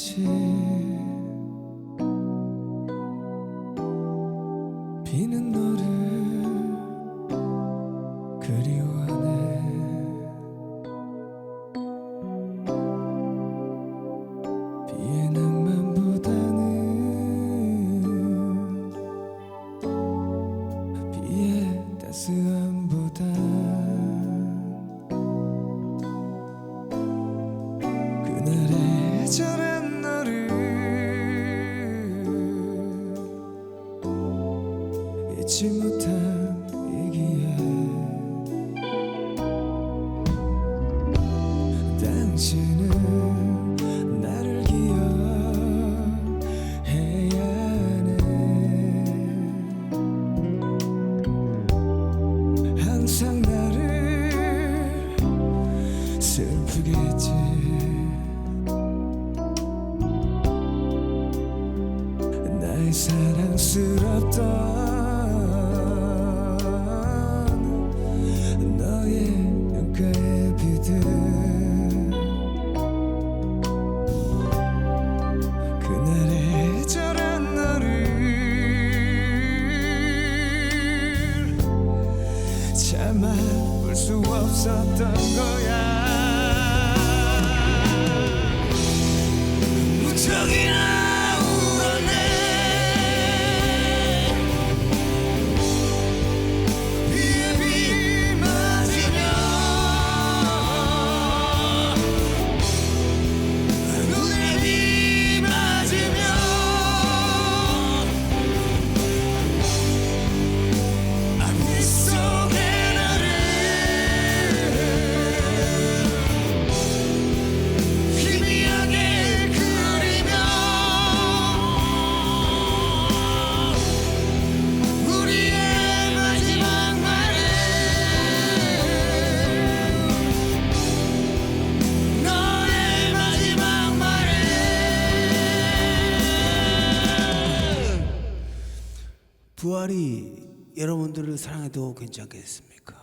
듯이 비는 너를 그리워. 잊지 못한 얘기야. 당신은 나를 기억해야 해 항상 나를 슬프게 했지. 나의 사랑스럽던 나만 볼 수 없었던 거야. 무척이나 부활이 여러분들을 사랑해도 괜찮겠습니까?